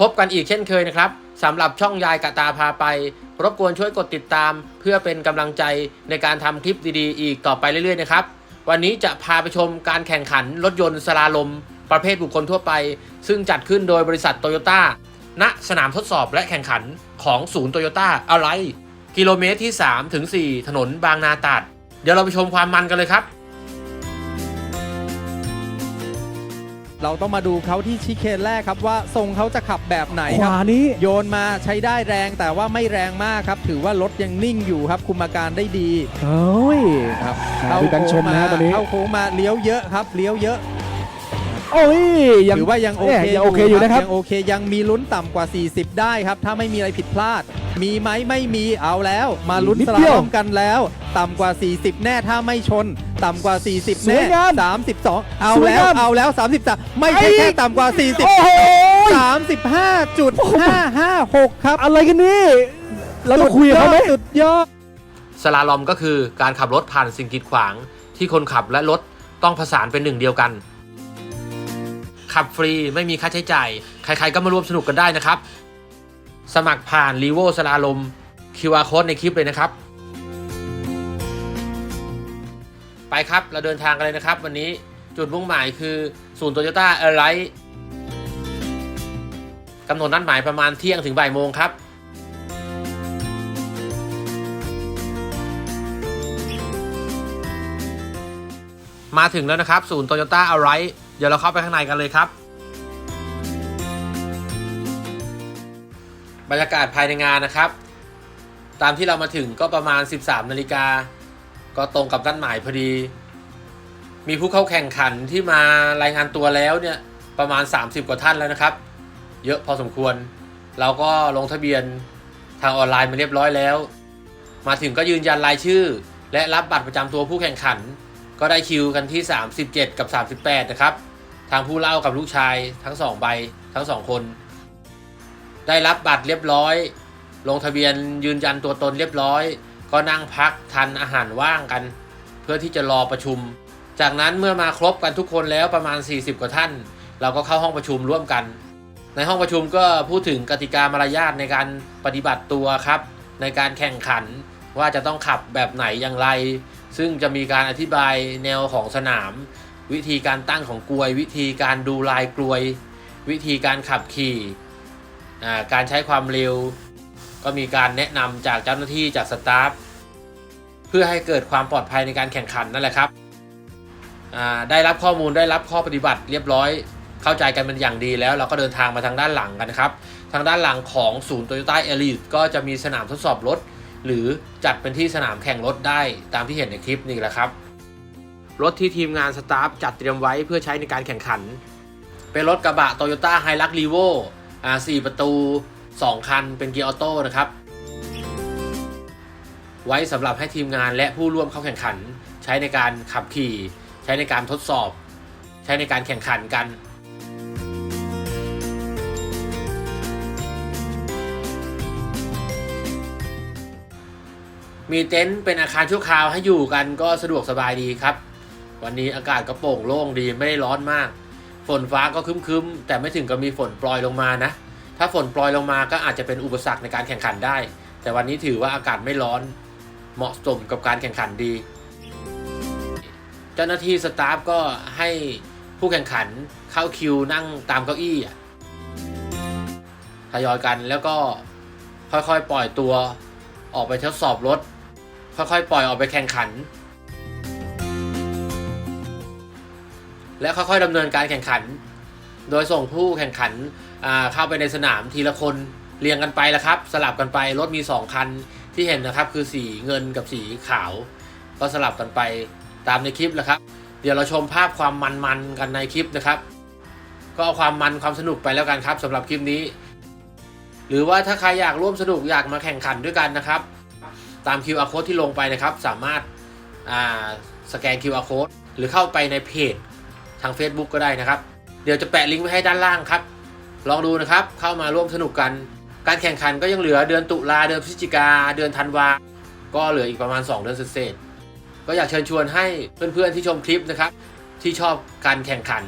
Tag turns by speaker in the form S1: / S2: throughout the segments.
S1: พบกันอีกเช่นเคยนะครับสำหรับช่องยายกะตาพาไป รบกวนช่วยกดติดตาม เพื่อเป็นกำลังใจในการทำคลิปดีๆ อีกต่อไปเรื่อยๆนะครับ วันนี้จะพาไปชมการแข่งขันรถยนต์สลาลม ประเภทบุคคลทั่วไป ซึ่งจัดขึ้นโดยบริษัทโตโยต้าณสนามทดสอบและแข่งขันของศูนย์โตโยต้าอะไร กิโลเมตรที่3ถึง4ถนนบางนาตราด เดี๋ยวเราไปชมความมันกันเลยครับ
S2: เราต้องมาดูเขาที่ชิเคนแรกครับว่าทรงเขาจะขับแบบไหน
S3: ข
S2: ครับ
S3: วานี้
S2: โยนมาใช้ได้แรงแต่ว่าไม่แรงมากครับ ถือว่ารถยังนิ่งอยู่ครับ คุมอาการได้ดี
S3: เอ้ย
S2: ครับ
S3: อ่าดูกันชมนะฮะตอนนี้
S2: เข้าโค้งมาเลี้ยวเยอะครับ เลี้ยวเยอะ
S3: โอ้ยยัง
S2: ถือว่ายังโอเค
S3: แหม่ยังโอเคอยู่นะครับ
S2: ยังโอเคยังมีลุ้นต่ำกว่า 40 ได้ครับ ถ้าไม่มีอะไรผิดพลาด มีไหมไม่มีเอาแล้ว มาลุ้น
S3: นิด
S2: ส
S3: เดี
S2: ลา
S3: ยว
S2: ลอมกันแล้ว ต่ำกว่า 40 แน่ถ้าไม่ชน ต่ำกว่า 40
S3: สว
S2: แน่
S3: ยงาม
S2: 32 เอา
S3: สวย
S2: แล้ว
S3: งาม
S2: เอาแล้ว 33 ไม่ใช่
S3: ไอ้
S2: แค่ต่ำกว่า 40
S3: โอ้โห
S2: 35.556 ครับ
S3: อะไรกันนี่เราต้องคุยกับเขาไหม
S2: สุดยอด
S1: สลาลอมก็คือการขับรถผ่านสิ่งกีดขวางที่คนขับและรถต้องผสานเป็นหนึ่งเดียวกัน ขับฟรีไม่มีค่าใช้จ่าย ใครๆก็มาร่วมสนุกกันได้นะครับ สมัครผ่าน r ีโวสลาลม QR code ในคลิปเลยนะครับ ไปครับเราเดินทางกันเลยนะครับ วันนี้จุดมุ่งหมายคือศูนย์โตโยต้าเอร์ไลท์กำหนดนัดหมายประมาณเที่ยงถึงบ่ายโมงครับมาถึงแล้วนะครับ ศูนย์โตโยต้าเอาไร เดี๋ยวเราเข้าไปข้างในกันเลยครับ บรรยากาศภายในงานนะครับ ตามที่เรามาถึงก็ประมาณ 13นาฬิกาก็ตรงกับนัดหมายพอดี มีผู้เข้าแข่งขันที่มารายงานตัวแล้วเนี่ยประมาณ 30 กว่าท่านแล้วนะครับ เยอะพอสมควร เราก็ลงทะเบียนทางออนไลน์มาเรียบร้อยแล้ว มาถึงก็ยืนยันรายชื่อ และรับบัตรประจำตัวผู้แข่งขัน ก็ได้คิวกันที่ 37 กับ 38 นะครับ ทางผู้เล่ากับลูกชายทั้งสองใบทั้งสองคน ได้รับบัตรเรียบร้อย ลงทะเบียนยืนยันตัวตนเรียบร้อย ก็นั่งพักทานอาหารว่างกัน เพื่อที่จะรอประชุม จากนั้นเมื่อมาครบกันทุกคนแล้วประมาณ 40 กว่าท่าน เราก็เข้าห้องประชุมร่วมกัน ในห้องประชุมก็พูดถึงกติกามารยาทในการปฏิบัติตัวครับ ในการแข่งขันว่าจะต้องขับแบบไหนอย่างไร ซึ่งจะมีการอธิบายแนวของสนาม วิธีการตั้งของกลวย วิธีการดูลายกลวย วิธีการขับขี่การใช้ความเร็ว ก็มีการแนะนำจากเจ้าหน้าที่จากสตาฟเพื่อให้เกิดความปลอดภัยในการแข่งขันนั่นแหละครับได้รับข้อมูลได้รับข้อปฏิบัติเรียบร้อย เข้าใจกันเป็นอย่างดีแล้ว เราก็เดินทางมาทางด้านหลังกันครับ ทางด้านหลังของศูนย์โตโยต้าเอลิทก็จะมีสนามทดสอบรถ หรือจัดเป็นที่สนามแข่งรถได้ตามที่เห็นในคลิปนี่แหละครับ รถที่ทีมงานสตาฟจัดเตรียมไว้เพื่อใช้ในการแข่งขัน เป็นรถกระบะ Toyota h i l u x r e v o อ่า4ประตู 2 คันเป็นเกียร์ออโต้นะครับ ไว้สำหรับให้ทีมงานและผู้ร่วมเข้าแข่งขัน ใช้ในการขับขี่ ใช้ในการทดสอบ ใช้ในการแข่งขันกันมีเต็นท์เป็นอาคารชั่วคราวให้อยู่กันก็สะดวกสบายดีครับ วันนี้อากาศก็โปร่งโล่งดีไม่ร้อนมาก ฝนฟ้าก็คึ้มๆ แต่ไม่ถึงกับมีฝนโปรยลงมานะ ถ้าฝนโปรยลงมาก็อาจจะเป็นอุปสรรคในการแข่งขันได้ แต่วันนี้ถือว่าอากาศไม่ร้อน เหมาะสมกับการแข่งขันดี เจ้าหน้าที่สตาฟก็ให้ผู้แข่งขันเข้าคิวนั่งตามเก้าอี้ทยอยกันแล้วก็ค่อยๆปล่อยตัว ออกไปทดสอบรถ ค่อยๆปล่อยออกไปแข่งขัน และค่อยๆดำเนินการแข่งขัน โดยส่งผู้แข่งขันเข้าไปในสนามทีละคนเรียงกันไปแล้วครับ สลับกันไปรถมี 2 คันที่เห็นนะครับคือสีเงินกับสีขาว ก็สลับกันไปตามในคลิปแหละครับ เดี๋ยวเราชมภาพความมันๆกันในคลิปนะครับ ก็เอาความมันความสนุกไปแล้วกันครับสำหรับคลิปนี้ หรือว่าถ้าใครอยากร่วมสนุกอยากมาแข่งขันด้วยกันนะครับ ตาม QR code ที่ลงไปนะครับ สามารถาสแกน QR code หรือเข้าไปในเพจาง Facebook ก็ได้นะครับ เดี๋ยวจะแปะลิงก์ไว้ให้ด้านล่างครับ ลองดูนะครับเข้ามาร่วมสนุกกัน การแข่งขันก็ยังเหลือเดือนตุลาเดือนพฤศจิกาเดือนธันวา ก็เหลืออีกประมาณ 2 เดือนเศษก็อยากเชิญชวนให้เพื่อนๆที่ชมคลิปนะครับ ที่ชอบการแข่งขัน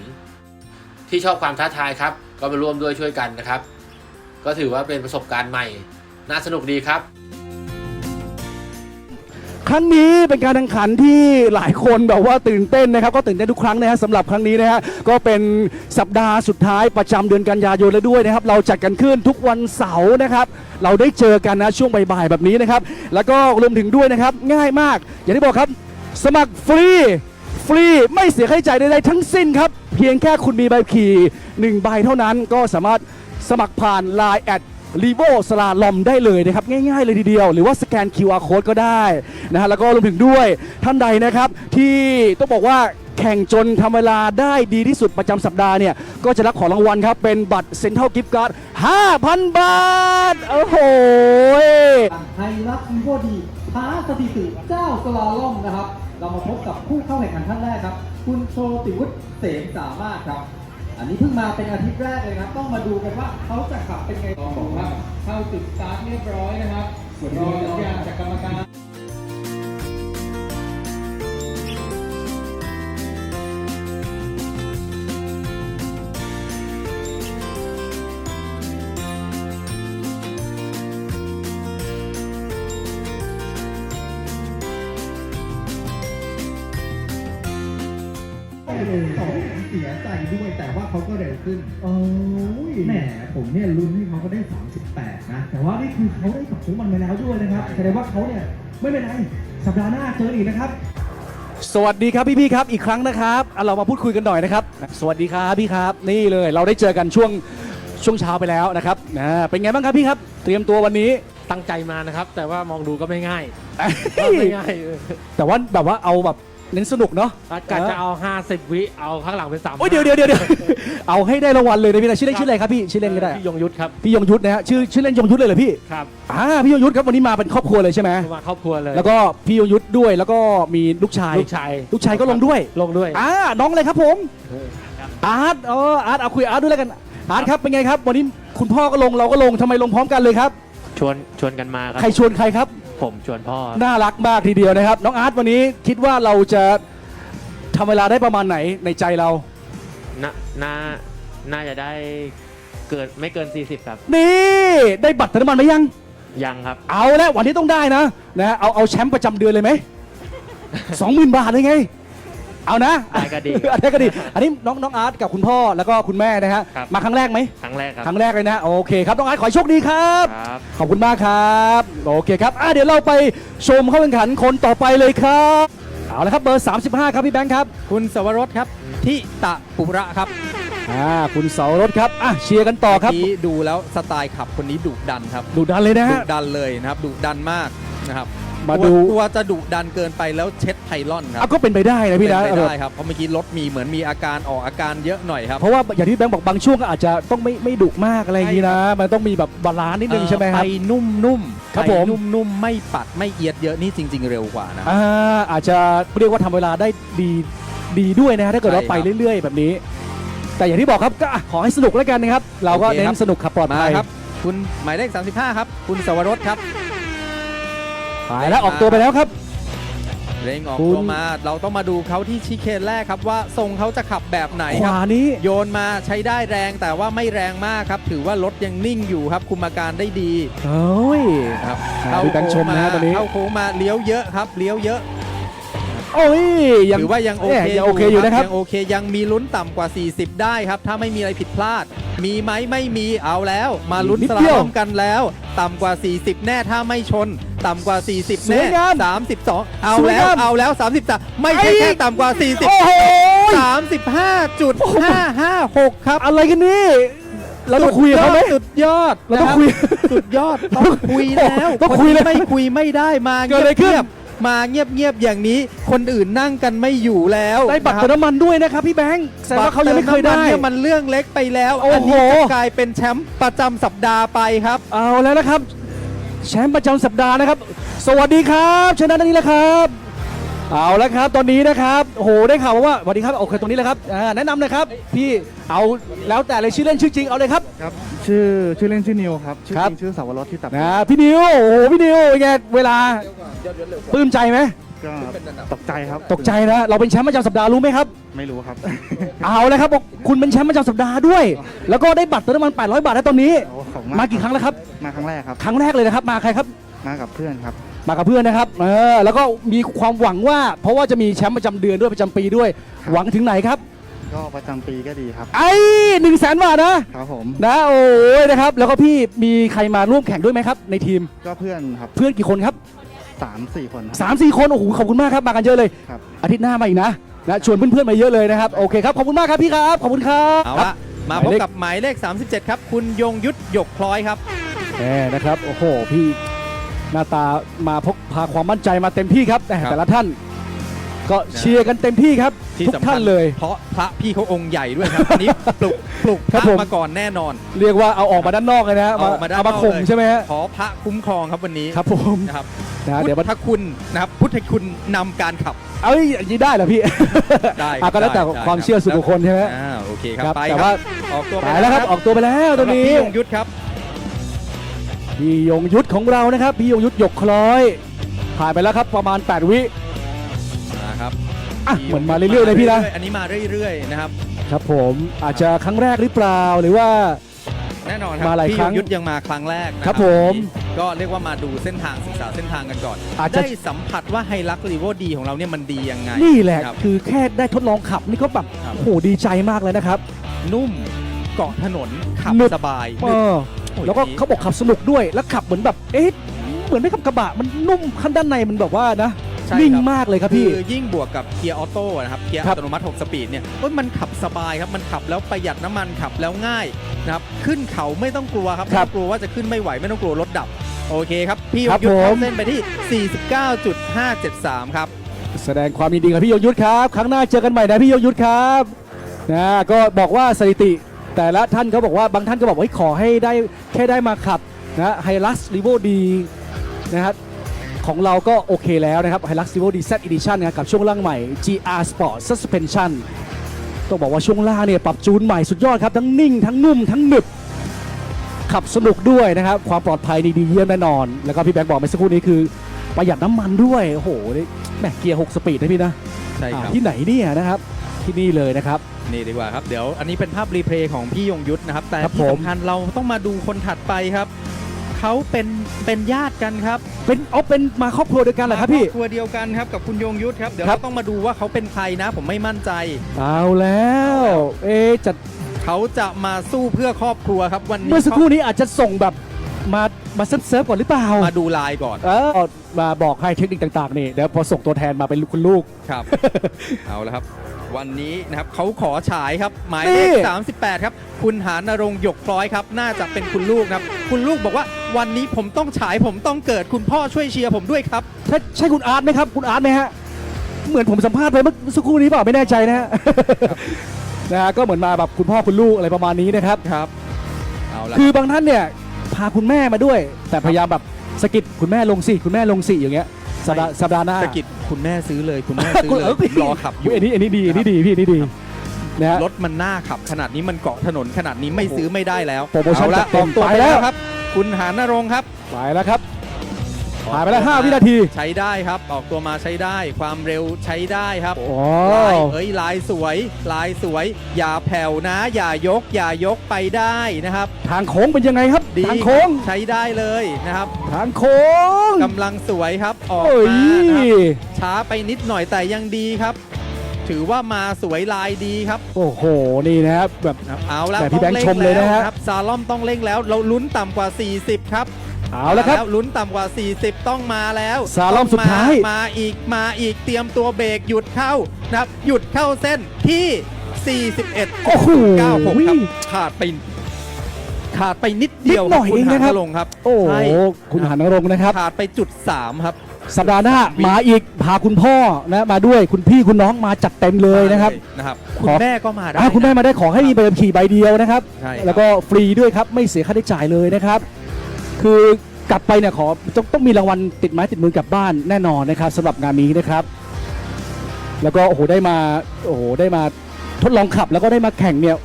S1: ที่ชอบความท้าทายครับ ก็มาร่วมด้วยช่วยกันนะครับ
S4: ก็ถือว่าเป็นประสบการณ์ใหม่ น่าสนุกดีครับ
S3: ครั้งนี้เป็นการแข่งขันที่หลายคนแบบว่าตื่นเต้นนะครับ ก็ตื่นเต้นทุกครั้งนะฮะสำหรับครั้งนี้นะฮะก็เป็นสัปดาห์สุดท้ายประจำเดือนกันยายนแล้วด้วยนะครับ เราจัดกันขึ้นทุกวันเสาร์นะครับ เราได้เจอกันนะช่วงบ่ายๆแบบนี้นะครับ แล้วก็รวมถึงด้วยนะครับ ง่ายมาก อย่างที่บอกครับ สมัครฟรี ฟรีไม่เสียค่าใช้จ่ายใดๆทั้งสิ้นครับ เพียงแค่คุณมีใบขับขี่หนึ่งใบเท่านั้นก็สามารถสมัครผ่าน Line แอด รีโวสลาลอมได้เลยนะครับง่ายๆเลยทีเดียว หรือว่าสแกน QR code ก็ได้นะฮะแล้วก็รวมถึงด้วยท่านใดนะครับที่ต้องบอกว่าแข่งจนทำเวลาได้ดีที่สุดประจำสัปดาห์เนี่ย ก็จะรับของรางวัลครับ เป็นบัตรเซ็นทรัลกิฟต์การ์ด5,000 บาท โอ้โห
S5: ไฮรักอีโวดีท้าสถิติเจ้าสลาล่อมนะครับ เรามาพบกับผู้เข้าแข่งขันท่านแรกครับ คุณโชติวุฒิเสมสามารถครับ อันนี้เพิ่งมาเป็นอาทิตย์แรกเลยครับ ต้องมาดูกันว่าเขาจะขับเป็นไงต้องบอกว่าเข้าจุดสตาร์ทเรียบร้อยนะครับรอสัญญาณจากกรรมการ
S6: สอง เสียใจด้วย แต่ว่าเขาก็เร็วขึ้น โอ้ยแหมผมเนี่ยลุ้นให้เขาก็ได้ 38 นะ แต่ว่านี่คือเขาได้กับของมันไปแล้วด้วยนะครับแสดงว่าเขาเนี่ยไม่เป็นไรสัปดาห์หน้าเจออีกนะครับ
S3: สวัสดีครับพี่ๆครับอีกครั้งนะครับอะเรามาพูดคุยกันหน่อยนะครับ สวัสดีครับพี่ครับ นี่เลยเราได้เจอกันช่วงช่วงเช้าไปแล้วนะครับนะเป็นไงบ้างครับพี่ครับ เตรียมตัววันนี้
S1: ตั้งใจมานะครับ แต่ว่ามองดูก็ไม่ง่ายก็ไม่ง่ายเออ
S3: แต่ว่าแบบว่าเอาแบบ เน้นสนุกเนาะ
S1: อากาศจะเอา 50 วิเอาข้างหลังเป็นสาม
S3: โอ้ยเดี๋ยวเดี๋ยวเดี๋ยวเดี๋ยวเอาให้ได้รางวัลเลยนะพี่นะชื่อเล่นชื่ออะไรครับพี่ชื่อเล่นก็ได้
S1: พี่ยงยุทธครับ
S3: พี่ยงยุทธนะฮะชื่อชื่อเล่นยงยุทธเลยเหรอพี่
S1: ครับ
S3: อ่าพี่ยงยุทธครับวันนี้มาเป็นครอบครัวเลยใช่ไหม
S1: มาครอบครัวเลย
S3: แล้วก็พี่ยงยุทธด้วยแล้วก็มีลูกชาย
S1: ลูกชาย
S3: ลูกชายก็ลงด้วย
S1: ลงด้วย
S3: อ่าน้องเลยครับผม
S1: เออครับ
S3: อาร์ตเอออาร์ตเอาคุยอาร์ตด้วยแล้วกันอาร์ตครับเป็นไงครับ วันนี้คุณพ่อก็ลงเราก็ลงทำไมลงพร้อมกันเลยครับ
S1: ชวนชวนกันมาครับ
S3: ใครชวนใครครับ
S1: ผมชวนพ่อ
S3: น่ารักมากทีเดียวนะครับ น้องอาร์ตวันนี้คิดว่าเราจะทำเวลาได้ประมาณไหนในใจเรา
S1: น่าน่าน่าจะได้เกินไม่เกิน 40 ครับ
S3: นี่ ได้บัตรเติมน้ำมันไหมยัง
S1: ยังครับ
S3: เอาแล้ววันนี้ต้องได้นะนะเอาเอาแชมป์ประจำเดือนเลยไหม สองหมื่นบาทเลยไง เอานะ
S1: ได้ก็ดี
S3: ได้ก็ดี อันนี้น้องน้องอาร์ตกับคุณพ่อแล้วก็คุณแม่นะฮะ
S1: ครับ
S3: มาครั้งแรกไหม
S1: ครั้งแรกครับ
S3: ครั้งแรกเลยนะ โอเคครับ น้องอาร์ตขอให้โชคดีครับ
S1: ครับ
S3: ขอบคุณมากครับ โอเคครับอะเดี๋ยวเราไปชมเข้าแข่งขันคนต่อไปเลยครับ เอาละครับเบอร์ 35 ครับพี่แบงค์ครับ
S5: คุณสวรสครับทิตะปุระครับ
S3: อ่าคุณเสารถครับอะเชียร์กันต่อครับ
S5: นี้ดูแล้วสไตล์ขับคนนี้ดุดันครับ
S3: ดูดันเลยนะ
S5: ดุ
S3: ฮะ
S5: ดันเลยนะครับดุดันมากนะครับ
S3: มาดู
S5: กลัวจะดุดันเกินไปแล้วเช็ดไพลอนครั
S3: อะก็เป็นไปได้นะพี่นะ
S5: เป็นไปได้ครับ เพราะเมื่อกี้รถมีเหมือนมีอาการออกอาการเยอะหน่อยครับ
S3: เพราะว่าอย่างที่แบงค์บอกบางช่วงก็อาจจะต้องไม่ไม่ดุมากอะไรอย่างนี้นะ มันต้องมีแบบบาลานซ์นิดนึงใช่ไหมครับ
S5: ไปนุ่มๆ
S3: ครับ
S5: ไป
S3: ผม
S5: นุ่มๆ ไม่ปัดไม่เอียดเยอะนี่จริง ๆ เร็วกว่านะ
S3: อ่าอาจจะเรียกว่าทำเวลาได้ดีดีด้วยนะฮะถ้าเกิดว่า
S5: ใช่
S3: ไป
S5: ครับ
S3: เรื่อย ๆ แบบนี้ แต่อย่างที่บอกครับก็อะขอให้สนุกแล้วกันนะครับ เราก็
S5: โอเค
S3: เน้
S5: ครับ
S3: นสนุกขับปลอด
S5: มา
S3: ภัย
S5: ครับ คุณหมายเลข35 ครับ คุณสวรสครับ
S3: หายแล้วออกตัวไปแล้วครับ
S5: เร่งออก
S3: คุณ
S5: ตัวมา เราต้องมาดูเขาที่ชิเคนแรกครับว่าทรงเขาจะขับแบบไหน
S3: ข
S5: ครับ
S3: วานี้
S5: โยนมาใช้ได้แรงแต่ว่าไม่แรงมากครับ ถือว่ารถยังนิ่งอยู่ครับ คุมอาการได้ดี
S3: เฮ้ย
S5: ครับ
S3: อ่าพี่แบงค์ชมนะฮะตอนนี้
S5: เข้าโค้งมาเลี้ยวเยอะครับเลี้ยวเยอะ
S3: โอ้ยยัง
S5: ถือว่ายังโอเค
S3: แหม่ยังโอเคอยู่นะครับ
S5: ยังโอเคยังมีลุ้นต่ำกว่า 40 ได้ครับ ถ้าไม่มีอะไรผิดพลาด มีไหมไม่มีเอาแล้ว มาลุ้น
S3: นิด
S5: สลา
S3: เดียว
S5: ลอมกันแล้ว ต่ำกว่า 40 แน่ถ้าไม่ชน ต่ำกว่า 40
S3: สว
S5: แน่
S3: ยงาม
S5: 32 เอา
S3: สวย
S5: แล้ว
S3: งาม
S5: เอาแล้ว 33 ไม่ใช่
S3: ไอ้
S5: แค่ต่ำกว่า
S3: โอ้โห
S5: 40 35.556 ครับ
S3: อะไรกันนี่ เราต้องคุยกับเขาไหม
S5: สุดยอด
S3: เราต้อง
S5: นะ
S3: คุย
S5: สุดยอด ต้องคุยแล้ว
S3: ต้อง
S5: น
S3: คุย
S5: นี้
S3: เลย
S5: ไม่คุยไม่ได้มา
S3: เกิดอะไรขึ้น
S5: เงียบๆมาเงียบๆอย่างนี้ คนอื่นนั่งกันไม่อยู่แล้ว
S3: ได้บัตร
S5: นะค
S3: เติมน้ำมันด้วยนะครับพี่แบงค์แสดงว่าเขายังไม่เคย
S5: บัตร
S3: ได้
S5: ติน้ำมันเนี่ยมันเรื่องเล็กไปแล้ว
S3: โอ้โห
S5: อันี้จะกลายเป็นแชมป์ประจำสัปดาห์ไปครับ
S3: เอาแล้วนะครับ แชมป์ประจำสัปดาห์นะครับ สวัสดีครับชนะด้านนี้แล้วครับเอาแล้วครับตอนนี้นะครับโอ้โหได้ข่าวมาว่าสวัสดีครับโอเคตรงนี้เลยครับอ่าแนะนำเลยครับพี่เอาแล้วแต่เลยชื่อเล่นชื่อจริงเอาเลยครับ
S7: ครับชื่อชื่อเล่นชื่อนิวครับชื่อ
S3: ครับ
S7: จริงชื่อสาวรสที่ตับ
S3: นะพี่นิวโอ้โหพี่นิวเป็นไงเวลาปลื้มใจไหม
S7: ก็ตกใจครับ
S3: ตกใจนะเราเป็นแชมป์ประจำสัปดาห์รู้ไหมครับ
S7: ไม่รู้ครับ
S3: เอาเลยครับบอกคุณเป็นแชมป์ประจำสัปดาห์ด้วย แล้วก็ได้บัตรเติมน้ำมัน 800 บาทแล้วตอนนี้
S7: โอ้ขอบคุณ
S3: มากี่ครั้งแล้วครับ
S7: มาครั้งแรกครับ
S3: ครั้งแรกเลยนะครับ มาใครครับ
S7: มากับเพื่อนครับ
S3: มากับเพื่อนนะครับ เออ แล้วก็มีความหวังว่า เพราะว่าจะมีแชมป์ประจำเดือนด้วยประจำปีด้วย หวังถึงไหนครับ
S7: ก็ประจำปีก็ดีครับ
S3: ไอ้หนึ่งแสนบาทนะ
S7: ครับผม
S3: นะโอ้ยนะครับ แล้วก็พี่มีใครมาร่วมแข่งด้วยไหมครับ ในทีม
S7: ก็เพื่อนครับ
S3: เพื่อนกี่คนครับ
S7: สามสี่คนครับ
S3: สามสี่คน โอ้โห ขอบคุณมากครับ มากันเยอะเลย
S7: ครับ
S3: อาทิตย์หน้ามาอีกนะ นะชวนเพื่อนๆมาเยอะเลยนะครับโอเคครับขอบคุณมากครับพี่ครับขอบคุณครับ
S5: เอา
S3: ครั
S5: ละ
S3: บ
S5: มา
S3: หมาย
S5: พบ
S3: เลข
S5: กับหมายเลข 37 ครับ คุณยงยุทธหยกพลอยครับ
S3: แหมนะครับโอ้โหพี่หน้าตามาพกพาความมั่นใจมาเต็มที่ครับแต่
S5: ครับ
S3: แต่ละท่านก็เชียร์กันเต็มที่ครับ
S5: ที่
S3: ทุก
S5: สำคั
S3: ท่า
S5: ญ
S3: นเลย
S5: เพราะพระพี่เขาองค์ใหญ่ด้วยครับ อันนี้ปลุกปลุกพ
S3: ครับ
S5: ระ
S3: ผม
S5: มาก่อนแน่นอน
S3: เรียกว่าเอาออกมาด้านนอกเลยนะฮะ
S5: เอาออกมาด้าน
S3: เอามาน
S5: อก
S3: ข่ม
S5: เลย
S3: ใช่ไหมฮะ
S5: ขอพระคุ้มครองครับวันนี้
S3: ครับผม
S5: นะครับ
S3: นะเดี๋ยว
S5: พุ
S3: มา
S5: ทธคุณนะครับพุทธคุณนำการขับ
S3: เอ้ยอย่างนี้ได้เหรอพี่
S5: ได้ครับ
S3: อะก็แล้วแต่
S5: ได้ได้
S3: ความ
S5: ครับ
S3: เชื่อส่วนบุคคลใช่ไหม
S5: อ่าโอเคค
S3: ครั
S5: รับบไป
S3: แต่
S5: ค
S3: ว่า
S5: รับออกตัวไป
S3: ไปแล้วครับออกตัวไปแล้วตัว
S5: สำหรับ
S3: นี้
S5: พี่ยงยุทธครับ
S3: พี่ยงยุทธของเรานะครับ พี่ยงยุทธหยกคล้อย ผ่านไปแล้วครับประมาณ 8 วิ
S5: มาครับ
S3: อะเหมือนมาเรื่อยๆเลยพี่นะ
S5: อันนี้มาเรื่อยๆนะครับ
S3: ครับผมอาจจะครั้งแรกหรือเปล่าหรือว่า
S5: แน่นอนครั
S3: มาหลาย
S5: พี่
S3: ครั้
S5: ย
S3: ง
S5: งยุทธยังมาครั้งแรกนะครับ
S3: ผม
S5: ก็เรียกว่ามาดูเส้นทางศึกษาเส้นทางกันก่อน
S3: อาจจะ
S5: ได้สัมผัสว่าไฮลักรีโวดีของเราเนี่ยมันดียังไง
S3: นี่แหละ
S5: ครับ
S3: คือแค่ได้ทดลองขับนี่ก็แบบ
S5: ครับ
S3: โอ้โหดีใจมากเลยนะครับ
S5: นุ่มเกาะถนนขับ
S3: หนึบ
S5: สบาย
S3: เอ
S5: หนึบ
S3: อ
S5: โอ้ย
S3: แล้วก็
S5: ดี
S3: เขาบอกขับสนุกด้วยแล้วขับเหมือนแบบเอ๊ะเหมือนไม่ขับกระบะมันนุ่มขั้นด้านในมันแบบว่านะ
S5: ใช่
S3: นิ่ง
S5: ครับ
S3: มากเลยครับ
S5: คื
S3: พี่
S5: อยิ่งบวกกับเกียร์ออโต้นะครับเกียร์
S3: ครั
S5: อั
S3: บ
S5: ตโนมัติ 6 สปีดเนี่ยเอ้ยมันขับสบายครับมันขับแล้วประหยัดน้ำมันขับแล้วง่ายนะครับขึ้นเขาไม่ต้องกลัวครับไม่ต้องกลัวว่าจะขึ้นไม่ไหวไม่ต้องกลัวรถดับ โอเคครับ พี่ย
S3: ครั
S5: ง
S3: บ
S5: ยุทธ
S3: ผม
S5: เข้าเส้นไปที่ 49.573 ครับ
S3: แสดงความยินดีกับพี่ยงยุทธครับ ครั้งหน้าเจอกันใหม่นะพี่ยงยุทธครับนะก็บอกว่าสถิติ แต่ละท่านเขาบอกว่าบางท่านก็บอกว่าเฮ้ยขอให้ได้แค่ได้มาขับนะไฮลักซ์รีโวดีนะครับ ของเราก็โอเคแล้วนะครับไฮลักซ์รีโวดีเซตอีดิชันนะครับกับช่วงล่างใหม่ GR Sport Suspension ต้องบอกว่าช่วงล่างเนี่ยปรับจูนใหม่สุดยอดครับ ทั้งนิ่งทั้งนุ่มทั้งหนึบ ขับสนุกด้วยนะครับ ความปลอดภัยนี่ดีเยี่ยมแน่นอน แล้วก็พี่แบงค์บอกเมื่อสักครู่นี้คือประหยัดน้ำมันด้วย โอ้โหนี่แหมเกียร์ 6 สปีดนะพี่นะ
S5: ใช่ครับ
S3: อ่าที่ไหนเนี่ยนะครับ ที่นี่เลยนะครับ
S5: นี่ดีกว่าครับ เดี๋ยวอันนี้เป็นภาพรีเพลย์ของพี่ยงยุทธนะครับ แต่
S3: ครับ
S5: ที่
S3: ผม
S5: สำคัญเราต้องมาดูคนถัดไปครับ เขาเป็นเป็นญาติกันครับ
S3: เป็นเอาเป็นมาครอบครัวเดียวกันเหรอครับพี่
S5: ครอบครัวเดียวกันครับกับคุณยงยุทธครับ เดี๋ยว
S3: ครับ
S5: เราต้องมาดูว่าเขาเป็นใครนะ ผมไม่มั่นใจ
S3: เอาแล้ว เอ๊ะจะ
S5: เขาจะมาสู้เพื่อครอบครัวครับวันนี้
S3: เมื่อสักครู่นี้อาจจะส่งแบบมามาเซิร์ฟเซิร์ฟก่อนหรือเปล่า
S5: มาดูลายก่อน
S3: เออมาบอกให้เทคนิคต่างๆนี่เดี๋ยวพอส่งตัวแทนมาเป็นคุณลูก
S5: ครับ เอาละครับ วันนี้นะครับเขาขอฉายครับ หมาย
S3: นี่
S5: เลข 38 ครับ คุณหานรงค์หยกพลอยครับ น่าจะเป็นคุณลูกนะครับ คุณลูกบอกว่าวันนี้ผมต้องฉายผมต้องเกิดคุณพ่อช่วยเชียร์ผมด้วยครับ
S3: ใช่ใช่คุณอาร์ตไหมครับ คุณอาร์ตไหมฮะ เหมือนผมสัมภาษณ์ไปเมื่อสักครู่นี้เปล่าไม่แน่ใจนะฮะ นะฮะก็เหมือนมาแบบคุณพ่อคุณลูกอะไรประมาณนี้นะครับ
S5: ครับ เอาละ
S3: คือบางท่านเนี่ยพาคุณแม่มาด้วย แต่พยายามแบบสะกิดคุณแม่ลงสิคุณแม่ลงสิอย่างเงี้ย สัปดาห์สัปดาห์หน้า
S5: สะกิดคุณแม่ซื้อเลยคุณแม่ซื้อ
S3: คุณ
S5: เลย
S3: เออ
S5: ผมรอขับอยู่
S3: อันนี้อันนี้ดีอันนี้ดีพี่อันนี้ดีนะฮะ
S5: รถมันหน้าขับ ขนาดนี้มันเกาะถนนขนาดนี้ไม่ซื้อไม่ได้แล้ว
S3: โปรโมชั่น
S5: เอา
S3: จั
S5: ละ
S3: ดเต็
S5: ออ
S3: ม
S5: กตัว
S3: ไป
S5: ไป
S3: แล้
S5: แล้ววครับ คุณหานรงค์ครับ
S3: ไปแล้วครับ ผ่านไปแล้ว5วินาที
S5: ใช้ได้ครับออกตัวมาใช้ได้ ความเร็วใช้ได้ครับ
S3: โอ้
S5: ลายเอ้ยลายสวย ลายสวย อย่าแผ่วนะ อย่ายก อย่ายกไปได้นะครับ
S3: ทางโค้งเป็นยังไงครับ
S5: ดี
S3: ทางโค้ง
S5: ใช้ได้เลยนะครับ
S3: ทางโค้ง
S5: กำลังสวยครับออก
S3: โอ้ย
S5: มานะครับช้าไปนิดหน่อยแต่ยังดีครับ ถือว่ามาสวยลายดีครับ
S3: โอ้โหนี่นะครับแบบ
S5: นะครับเอาแล้ว
S3: แต่พี่
S5: ต้อง
S3: แบงค์ชมเลยนะฮะ
S5: ครับซาลอมต้องเร่งแล้ว เราลุ้นต่ำกว่า 40 ครับ
S3: เอาแล้วครับ
S5: มลุ้นต่ำกว่า 40 ต้องมาแล้ว
S3: ซาลอม
S5: ต้ง
S3: สุดท้าย
S5: มาอีกมาอีกเตรียมตัวเบรกหยุดเข้านะครับ หยุดเข้าเส้นที่ 41
S3: โอ้โห
S5: 96ครับขาดไปขาดไปนิดเดียว
S3: นิดหน่อย
S5: คุณ
S3: เอง
S5: หา
S3: นะครับ
S5: ลงค์ครับ
S3: โอ้โห
S5: ใช่
S3: คุณหานรงค์นะครับ
S5: ขาดไปจุด 3 ครับ
S3: สัปดาห์หน้ามาอีกพาคุณพ่อนะมาด้วยคุณพี่คุณน้องมาจัดเต็มเลยนะครับ
S5: นะครับ
S3: ขอ
S5: คุณแม่ก็มาได้
S3: อะคุณแม่มาได้ขอให้มีใบขับขี่ใบเดียวนะครับ
S5: ใช่ครับ
S3: แล้วก็ฟรีด้วยครับไม่เสียค่าใช้จ่ายเลยนะครับ คือกลับไปเนี่ยขอต้องต้องมีรางวัลติดไม้ติดมือกลับบ้านแน่นอนนะครับสำหรับงานนี้นะครับ แล้วก็โอ้โหได้มาโอ้โหได้มาทดลองขับแล้วก็ได้มาแข่งเนี่ย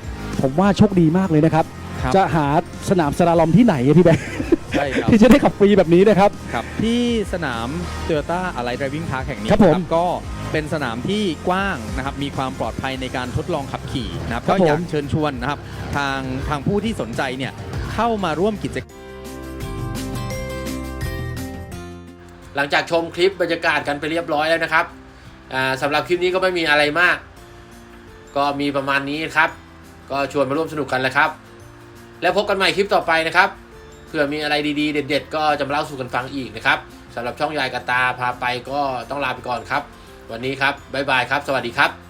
S3: ผมว่าโชคดีมากเลยนะครับ
S5: ครับ
S3: จะหาสนามสลาลอมที่ไหนอะพี่แบงค์
S5: ใช่ครับ
S3: ที่จะได้ขับฟรีแบบนี้นะครับ
S5: ครับที่สนามเตอร์ต้าอะไร driving park แห่งนี้
S3: ครับผม
S5: ก็เป็นสนามที่กว้างนะครับมีความปลอดภัยในการทดลองขับขี่นะครับ
S3: ครั
S5: ก็
S3: บผม
S5: อยากเชิญชวนนะครับทางทางผู้ที่สนใจเนี่ยเข้ามาร่วมกิจกรรม
S1: หลังจากชมคลิปบรรยากาศกันไปเรียบร้อยแล้วนะครับสำหรับคลิปนี้ก็ไม่มีอะไรมาก ก็มีประมาณนี้ครับ ก็ชวนมาร่วมสนุกกันแหละครับ แล้วพบกันใหม่คลิปต่อไปนะครับเผื่อมีอะไรดีๆ เด็ด ๆ ก็จะมาเล่าสู่กันฟังอีกนะครับสำหรับช่องยายกระตาพาไปก็ต้องลาไปก่อนครับ วันนี้ครับบ๊ายบายครับ สวัสดีครับ